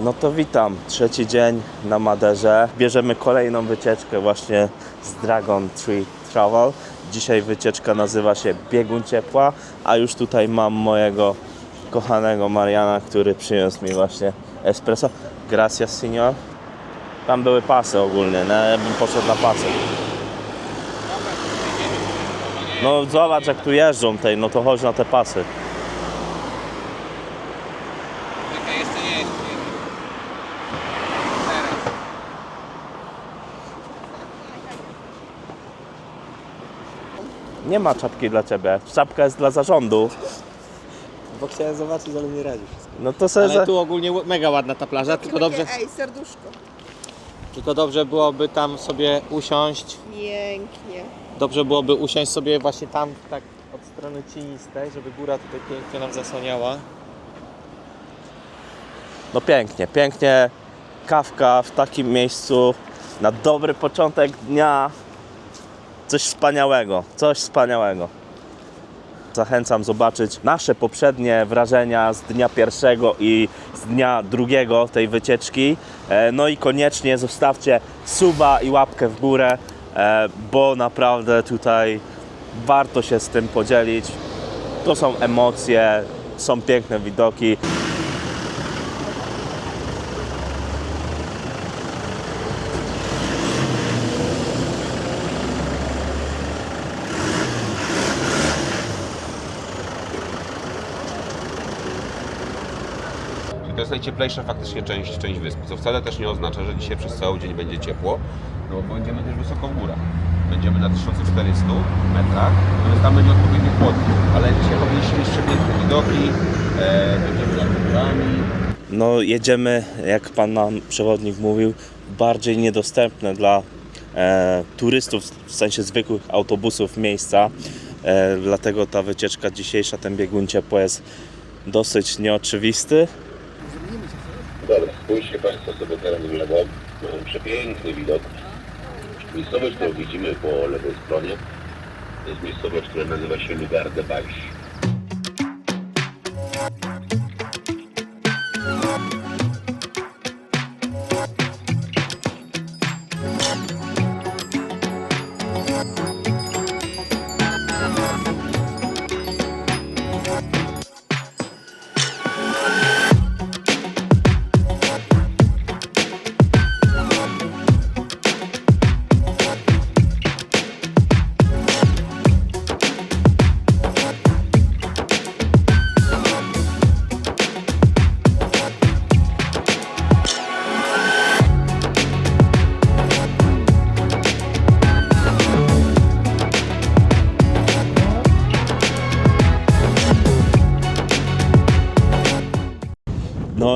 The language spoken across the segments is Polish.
No to witam. Trzeci dzień na Maderze. Bierzemy kolejną wycieczkę właśnie z Dragon Tree Travel. Dzisiaj wycieczka nazywa się Biegun Ciepła, a już tutaj mam mojego kochanego Mariana, który przyniósł mi właśnie espresso. Gracias, senior. Tam były pasy ogólnie, no ja bym poszedł na pasy. No zobacz jak tu jeżdżą tej, no to chodź na te pasy. Czekaj, jeszcze nie jest. Teraz. Nie ma czapki dla ciebie. Czapka jest dla zarządu. Bo chciałem zobaczyć, ale nie radzi. No to sobie. Ale za- tu ogólnie mega ładna ta plaża, tylko dobrze, Ej, serduszko. tylko dobrze byłoby tam sobie usiąść. Pięknie. Dobrze byłoby usiąść sobie właśnie tam, tak od strony cienistej, żeby góra tutaj pięknie nam zasłaniała. No pięknie, pięknie. Kawka w takim miejscu na dobry początek dnia. Coś wspaniałego, coś wspaniałego. Zachęcam zobaczyć nasze poprzednie wrażenia z dnia pierwszego i z dnia drugiego tej wycieczki. E, No i koniecznie zostawcie suba i łapkę w górę, e, bo naprawdę tutaj warto się z tym podzielić. To są emocje, są piękne widoki. Najcieplejsza faktycznie część, część wyspy, co wcale też nie oznacza, że dzisiaj przez cały dzień będzie ciepło, no bo będziemy też wysoko w górach. Będziemy na 1400 metrach, natomiast tam będzie odpowiednio chłodno, ale dzisiaj powinniśmy przepiękne widoki, e, będziemy nad górami, No jedziemy, jak pan nam przewodnik mówił, bardziej niedostępne dla e, turystów, w sensie zwykłych autobusów miejsca. E, dlatego ta wycieczka dzisiejsza, ten biegun ciepło jest dosyć nieoczywisty. Spójrzcie Państwo sobie teraz w lewo. Mamy przepiękny widok. Miejscowość, którą widzimy po lewej stronie, to jest miejscowość, która nazywa się Lugar de Baix.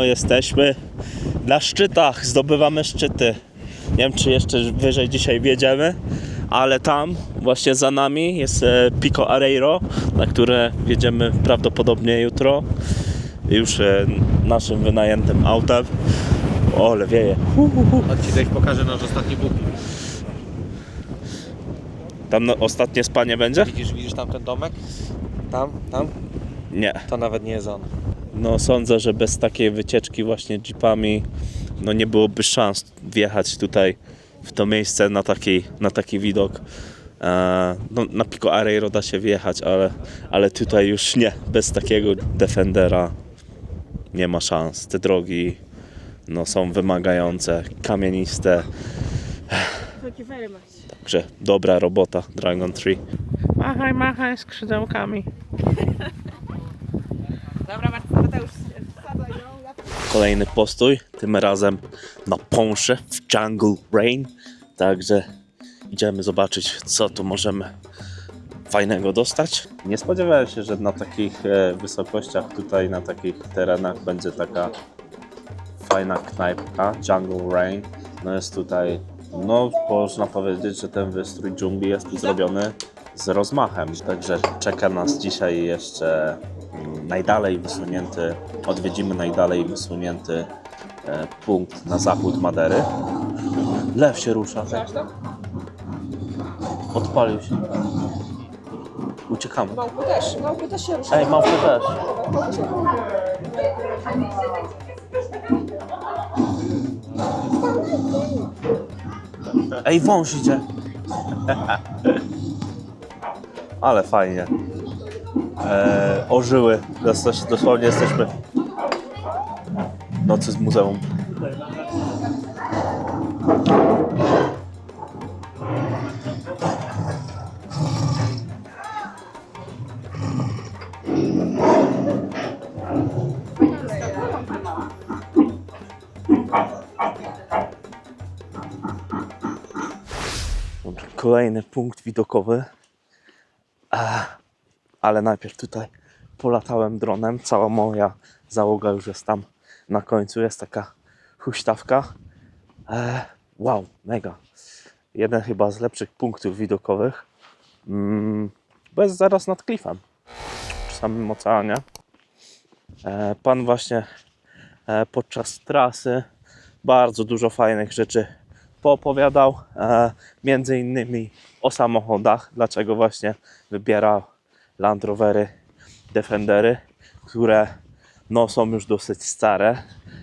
Jesteśmy na szczytach, zdobywamy szczyty. Nie wiem, czy jeszcze wyżej dzisiaj wjedziemy, ale tam właśnie za nami jest e, Pico Areiro, na które wjedziemy prawdopodobnie jutro. Już e, naszym wynajętym autem. O, ale wieje. Chodź ci dać pokażę nasz ostatni booking. Tam no, ostatnie spanie będzie? Widzisz, widzisz tam ten domek? Tam, tam? Nie. To nawet nie jest on. No sądzę, że bez takiej wycieczki właśnie jeepami no nie byłoby szans wjechać tutaj w to miejsce na taki, na taki widok. E, no, na Pico Areiro da się wjechać, ale, ale tutaj już nie. Bez takiego Defendera nie ma szans. Te drogi no, są wymagające, kamieniste. Thank you very much. Także dobra robota Dragon Tree. Machaj, machaj skrzydełkami. Dobra, Kolejny postój, tym razem na Ponsze w Jungle Rain. Także idziemy zobaczyć, co tu możemy fajnego dostać. Nie spodziewałem się, że na takich e, wysokościach, tutaj na takich terenach będzie taka fajna knajpka Jungle Rain. No jest tutaj, no można powiedzieć, że ten wystrój dżungli jest tu zrobiony z rozmachem. Także czeka nas dzisiaj jeszcze najdalej wysunięty, odwiedzimy najdalej wysunięty e, punkt na zachód Madery. Lew się rusza. Odpalił się. Uciekamy. Małpy też, małpy też się ruszają. Ej, małpy też. Ej, wąż idzie. Ale fajnie. E, ożyły. Dos- Dosłownie jesteśmy nocy z muzeum. Kolejny punkt widokowy. A, ale najpierw tutaj polatałem dronem. Cała moja załoga już jest tam na końcu. Jest taka huśtawka. E, wow, mega. Jeden chyba z lepszych punktów widokowych. Mm, bo jest zaraz nad klifem. Przy samym oceanie. E, pan właśnie e, podczas trasy bardzo dużo fajnych rzeczy poopowiadał. E, między innymi o samochodach, dlaczego właśnie wybierał Land Rovery, Defendery, które no, są już dosyć stare,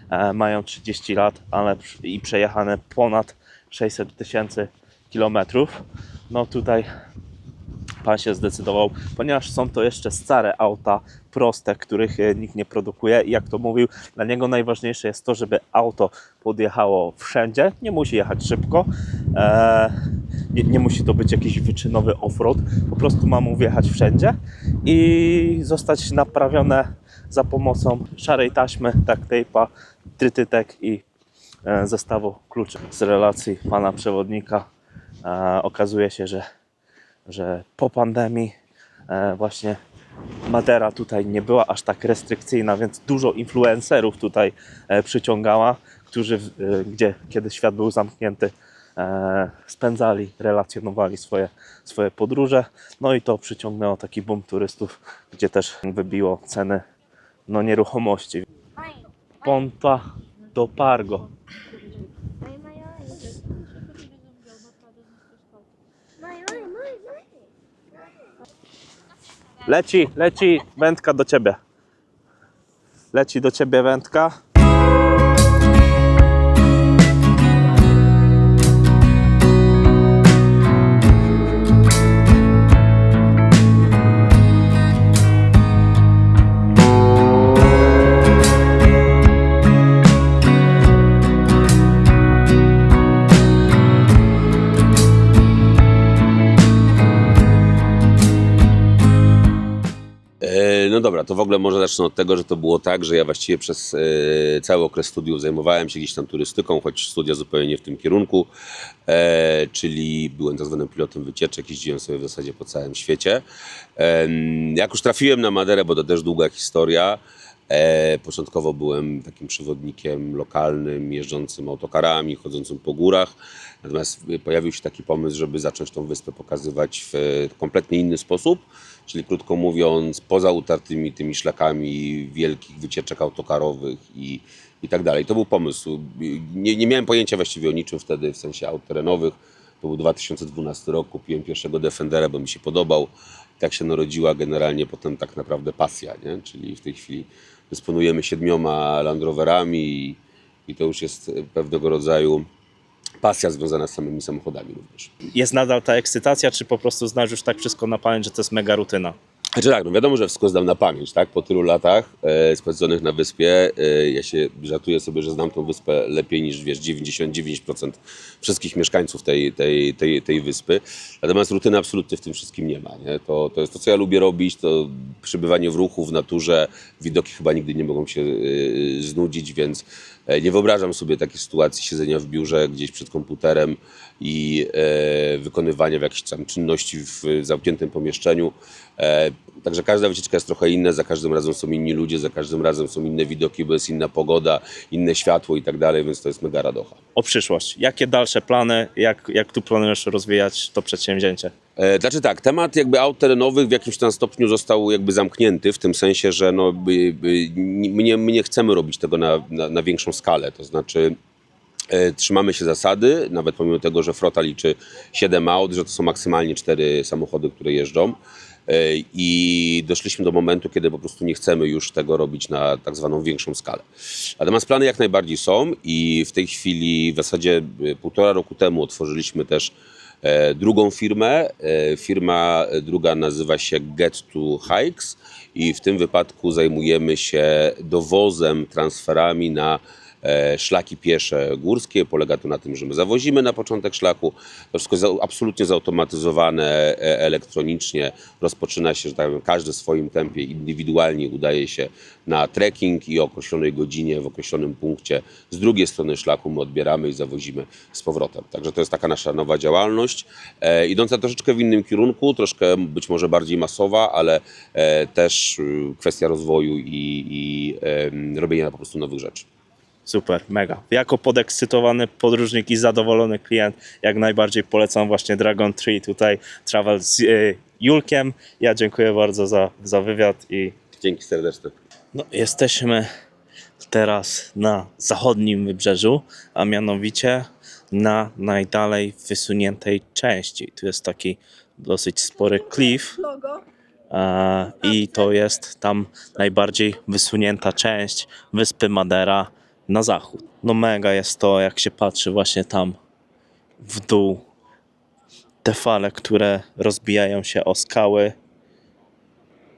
e, mają 30 lat, ale i przejechane ponad 600 tysięcy kilometrów. No tutaj pan się zdecydował, ponieważ są to jeszcze stare auta, proste, których e, nikt nie produkuje. I jak to mówił, dla niego najważniejsze jest to, żeby auto podjechało wszędzie. Nie musi jechać szybko. E, nie, nie musi to być jakiś wyczynowy offroad. Po prostu ma mu wjechać wszędzie i zostać naprawione za pomocą szarej taśmy, tak tape'a, trytytek i e, zestawu kluczy. Z relacji pana przewodnika e, okazuje się, że że po pandemii e, właśnie Madera tutaj nie była aż tak restrykcyjna, więc dużo influencerów tutaj e, przyciągała, którzy, e, gdzie kiedy świat był zamknięty, spędzali, relacjonowali swoje, swoje podróże. No i to przyciągnęło taki boom turystów, gdzie też wybiło ceny no, nieruchomości. Ponta do Pargo. Leci, leci wędka do ciebie. Leci do ciebie wędka. Dobra, to w ogóle może zacznę od tego, że to było tak, że ja właściwie przez e, cały okres studiów zajmowałem się gdzieś tam turystyką, choć studia zupełnie nie w tym kierunku, e, czyli byłem tak zwanym pilotem wycieczek, jeździłem sobie w zasadzie po całym świecie. Em, jak już trafiłem na Maderę, bo to też długa historia, E, początkowo byłem takim przewodnikiem lokalnym, jeżdżącym autokarami, chodzącym po górach. Natomiast pojawił się taki pomysł, żeby zacząć tą wyspę pokazywać w e, kompletnie inny sposób. Czyli krótko mówiąc, poza utartymi tymi szlakami wielkich wycieczek autokarowych i, i tak dalej. To był pomysł. Nie, nie miałem pojęcia właściwie o niczym wtedy, w sensie aut terenowych. To był 2012 rok, kupiłem pierwszego Defendera, bo mi się podobał. Tak się narodziła generalnie potem tak naprawdę pasja, nie? czyli w tej chwili dysponujemy siedmioma Land Roverami i, i to już jest pewnego rodzaju pasja związana z samymi samochodami również. Jest nadal ta ekscytacja, czy po prostu znasz już tak wszystko na pamięć, że to jest mega rutyna? Znaczy tak, no wiadomo, że wszystko znam na pamięć, tak? Po tylu latach e, spędzonych na wyspie, e, ja się żartuję sobie, że znam tą wyspę lepiej niż, wiesz, 99% wszystkich mieszkańców tej, tej, tej, tej wyspy. Natomiast rutyny absolutnie w tym wszystkim nie ma, nie? To, to jest to, co ja lubię robić, to przebywanie w ruchu, w naturze. Widoki chyba nigdy nie mogą się e, znudzić, więc e, nie wyobrażam sobie takiej sytuacji siedzenia w biurze gdzieś przed komputerem i e, wykonywania jakichś tam czynności w zamkniętym pomieszczeniu. E, także każda wycieczka jest trochę inna, za każdym razem są inni ludzie, za każdym razem są inne widoki, bo jest inna pogoda, inne światło i tak dalej, więc to jest mega radocha. O przyszłość. Jakie dalsze plany? Jak, jak tu planujesz rozwijać to przedsięwzięcie? E, Znaczy tak, temat jakby aut terenowych w jakimś tam stopniu został jakby zamknięty, w tym sensie, że no, my, nie, my nie chcemy robić tego na, na, na większą skalę, to znaczy e, trzymamy się zasady, nawet pomimo tego, że flota liczy 7 aut, że to są maksymalnie 4 samochody, które jeżdżą. e, i doszliśmy do momentu, kiedy po prostu nie chcemy już tego robić na tak zwaną większą skalę. Natomiast plany jak najbardziej są i w tej chwili w zasadzie e, półtora roku temu otworzyliśmy też drugą firmę. E, Firma druga nazywa się Get to Hikes i w tym wypadku zajmujemy się dowozem, transferami na e, szlaki piesze górskie. Polega to na tym, że my zawozimy na początek szlaku. To wszystko jest absolutnie zautomatyzowane e, elektronicznie. Rozpoczyna się, że tak powiem, każdy w swoim tempie indywidualnie udaje się na trekking i o określonej godzinie w określonym punkcie z drugiej strony szlaku my odbieramy i zawozimy z powrotem. Także to jest taka nasza nowa działalność, e, idąca troszeczkę w innym kierunku, troszkę być może bardziej masowa, ale e, też y, kwestia rozwoju i, i em, robienia po prostu nowych rzeczy. Super, mega. Jako podekscytowany podróżnik i zadowolony klient, jak najbardziej polecam właśnie Dragon Tree tutaj travel z e, Julkiem. Ja dziękuję bardzo za, za wywiad i Dzięki serdeczne. no, jesteśmy teraz na zachodnim wybrzeżu, a mianowicie na najdalej wysuniętej części. Tu jest taki dosyć spory. Logo. E, I to jest tam najbardziej wysunięta część wyspy Madera na zachód. No mega jest to, jak się patrzy właśnie tam w dół. Te fale, które rozbijają się o skały,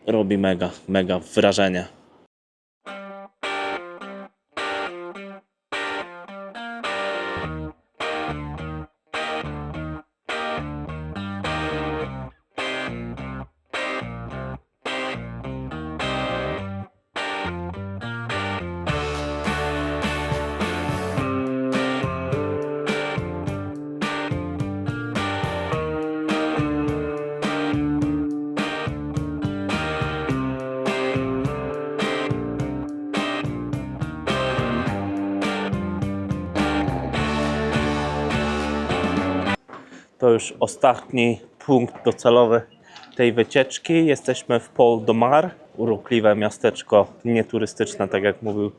robi mega, mega wrażenie. Już ostatni punkt docelowy tej wycieczki. Jesteśmy w Pol de Mar, urokliwe miasteczko nieturystyczne, tak jak mówił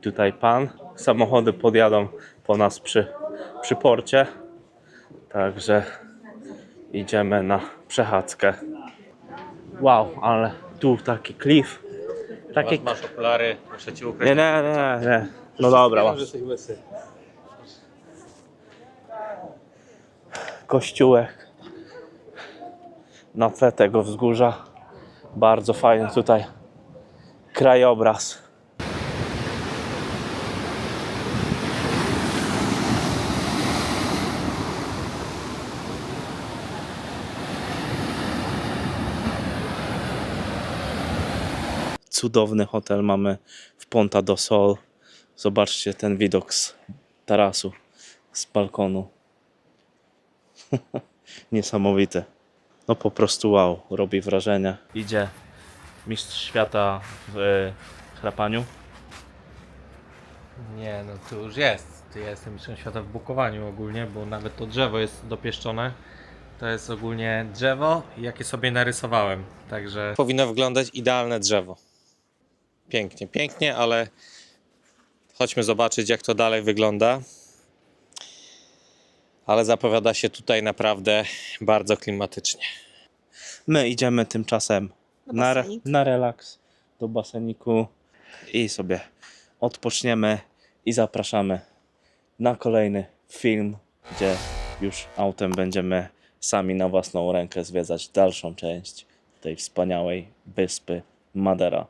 tutaj pan. Samochody podjadą po nas przy, przy porcie, także idziemy na przechadzkę. Wow, ale tu taki cliff. Taki... Masz okulary, muszę ci ukryć. Nie, nie, nie, nie. No dobra, masz. Kościółek na tle tego wzgórza. Bardzo fajny tutaj krajobraz. Cudowny hotel mamy w Ponta do Sol. Zobaczcie ten widok z tarasu, z balkonu. Niesamowite. No po prostu wow, robi wrażenie. Idzie mistrz świata w e, chrapaniu. Nie, no tu już jest. Tu ja jestem mistrzem świata w bukowaniu ogólnie, bo nawet to drzewo jest dopieszczone. To jest ogólnie drzewo, jakie sobie narysowałem. Także powinno wyglądać idealne drzewo. Pięknie, pięknie, ale chodźmy zobaczyć, jak to dalej wygląda. Ale zapowiada się tutaj naprawdę bardzo klimatycznie. My idziemy tymczasem na, re- basenik. na relaks do baseniku i sobie odpoczniemy i zapraszamy na kolejny film, gdzie już autem będziemy sami na własną rękę zwiedzać dalszą część tej wspaniałej wyspy Madera.